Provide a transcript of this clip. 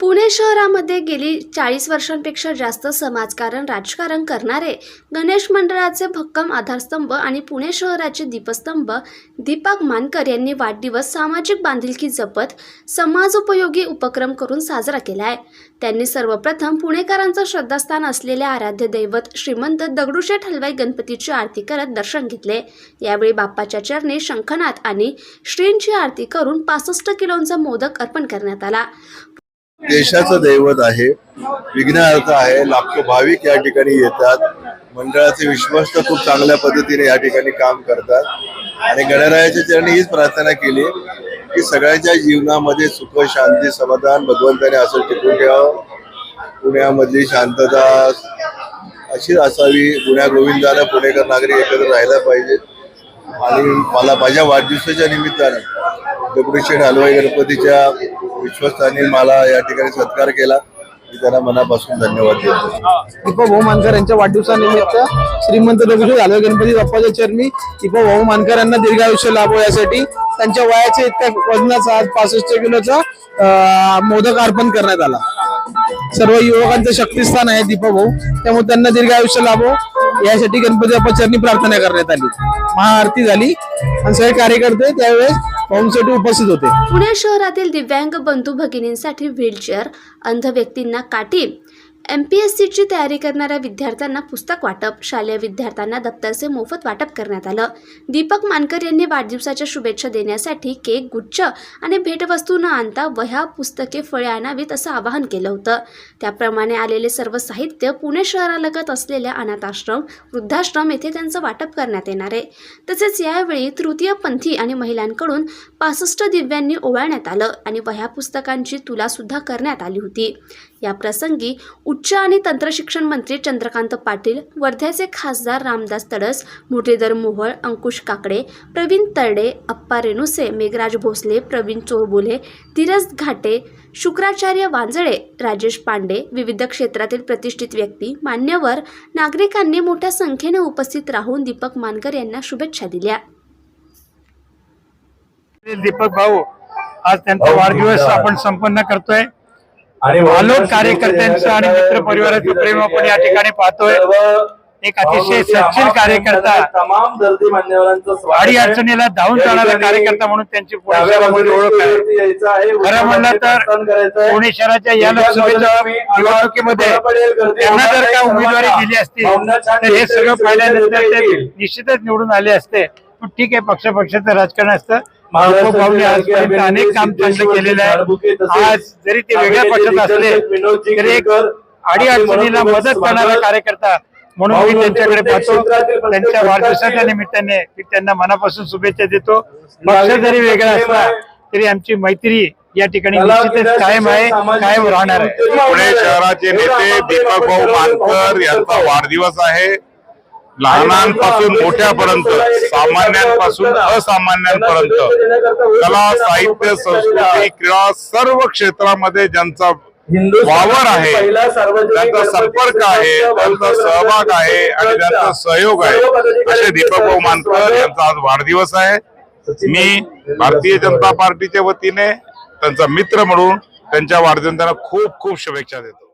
पुणे शहरामध्ये गेली चाळीस वर्षांपेक्षा जास्त समाजकारण राजकारण करणारे गणेश मंडळाचे भक्कम आधारस्तंभ आणि पुणे शहराचे दीपस्तंभ दीपक मानकर यांनी वाढदिवस सामाजिक बांधिलकी जपत समाजोपयोगी उपक्रम करून साजरा केला आहे त्यांनी सर्वप्रथम पुणेकरांचं श्रद्धास्थान असलेले आराध्य दैवत श्रीमंत दगडूशेठ हलवाई गणपतीची आरती करत दर्शन घेतले. यावेळी बाप्पाच्या चरणी शंखनाथ आणि श्रींची आरती करून पासष्ट किलोंचा मोदक अर्पण करण्यात आला. देशाचं दैवत आहे. विघ्नहर्ता आहे. लाखो भाविक या ठिकाणी येतात. मंडळाचे विश्वस्त खूप चांगल्या पद्धतीने या ठिकाणी काम करतात. आणि गणरायाच्या चरणी हीच प्रार्थना केली की सगळ्यांच्या जीवनामध्ये सुख शांती समाधान भगवंताने असं टिकून ठेवावं. पुण्यामधली शांतता अशीच असावी. पुण्या गोविंदाला पुणेकर नागरिक एकत्र राहायला पाहिजेत आणि मला माझ्या वाढदिवसाच्या निमित्तानं दगडूशेठ हलवाई गणपतीच्या विश्वस्तांनी मला या ठिकाणी सत्कार केला. मी त्यांना मनापासून धन्यवाद देतो. दीपक भाऊ मानकर यांच्या वाढदिवसानिमित्त श्रीमंत दगडूशेठ हलवाई गणपती बाप्पाच्या चरणी दीपक भाऊ मानकर यांना दीर्घायुष्य लाभो यासाठी त्यांच्या वयाच्या इतक्या वजनाचा आज पासष्ट किलोचा मोदक अर्पण करण्यात आला. सर्व युवकांचं शक्तिस्थान आहे दीपक भाऊ. त्यामुळे त्यांना दीर्घायुष्य लाभो. यासाठी गणपती बाप्पा चरणी प्रार्थना करण्यात आली. महाआरती झाली. आणि सगळे कार्यकर्ते त्यावेळेस पाहुणसाठी उपस्थित होते. पुणे शहरातील दिव्यांग बंधू भगिनींसाठी व्हीलचेअर अंध व्यक्तींना काठी एम पी एस सीची तयारी करणाऱ्या विद्यार्थ्यांना पुस्तक वाटप शालेय विद्यार्थ्यांना दप्तरचे मोफत वाटप करण्यात आलं. दीपक मानकर यांनी वाढदिवसाच्या शुभेच्छा देण्यासाठी केक गुच्छ आणि भेटवस्तू न आणता वह्या पुस्तके फळे आणावीत असं आवाहन केलं होतं. त्याप्रमाणे आलेले सर्व साहित्य पुणे शहरालगत असलेल्या अनाथाश्रम वृद्धाश्रम येथे त्यांचं वाटप करण्यात येणार आहे. तसेच यावेळी तृतीयपंथी आणि महिलांकडून पासष्ट दिव्यांनी ओवाळण्यात आलं आणि वह्या पुस्तकांची तुलासुद्धा करण्यात आली होती. या प्रसंगी उच्च आणि तंत्रशिक्षण मंत्री चंद्रकांत पाटील वर्ध्याचे खासदार रामदास तडस मुरलीधर मोहोळ अंकुश काकडे प्रवीण तरडे अप्पा रेणुसे मेघराज भोसले प्रवीण चोरबोले धीरज घाटे शुक्राचार्य वांजळे राजेश पांडे विविध क्षेत्रातील प्रतिष्ठित व्यक्ती मान्यवर नागरिकांनी मोठ्या संख्येने उपस्थित राहून दीपक मानकर यांना शुभेच्छा दिल्या. दीपक भाऊ आज त्यांचा वाढदिवस आपण संपन्न करतोय. आलोक कार्यकर्त्यांचं आणि मित्र परिवाराचं प्रेम आपण या ठिकाणी पाहतोय. एक अतिशय सच्चिल कार्यकर्ता तमाम दर्दी मान्यवरांचं अडी अडचणीला धावून जाणारा कार्यकर्ता म्हणून त्यांची ओळख आहे. खरं म्हणलं तर पुणे शहराच्या या लोकसभेच्या निवडणुकीमध्ये त्यांना जर का उमेदवारी दिली असती तर हे सगळं पाहिल्यानंतर ते निश्चितच निवडून आले असते. पण ठीक आहे पक्ष पक्षाचं राजकारण असतं. आजपर्यंत अनेक काम चांगलं केलेलं आहे आज जरी ते वेगळ्या पक्षात असले तरी एक अडी अडचणीला मदत करणारा कार्यकर्ता म्हणून मी त्यांच्याकडे पाहतो. त्यांच्या वाढदिवसाच्या निमित्ताने मी त्यांना मनापासून शुभेच्छा देतो. पक्ष जरी वेगळा असला तरी आमची मैत्री या ठिकाणी निश्चितच कायम आहे कायम राहणार आहे. पुणे शहराचे नेते दीपक भाऊ मानकर यांचा वाढदिवस आहे. लहानांपासून मोठ्यापर्यंत सामान्यांपासून असामान्यांपर्यंत. कला साहित्य संस्कृती क्रीडा सर्व क्षेत्रामध्ये ज्यांचा वावर आहे त्यांचा संपर्क आहे त्यांचा सहभाग आहे आणि त्यांचा सहयोग आहे. असे दीपक भाऊ मानकर यांचा आज वाढदिवस आहे. मी भारतीय जनता पार्टीच्या वतीने त्यांचा मित्र म्हणून त्यांच्या वाढदिवसाला खूप खूप शुभेच्छा देतो.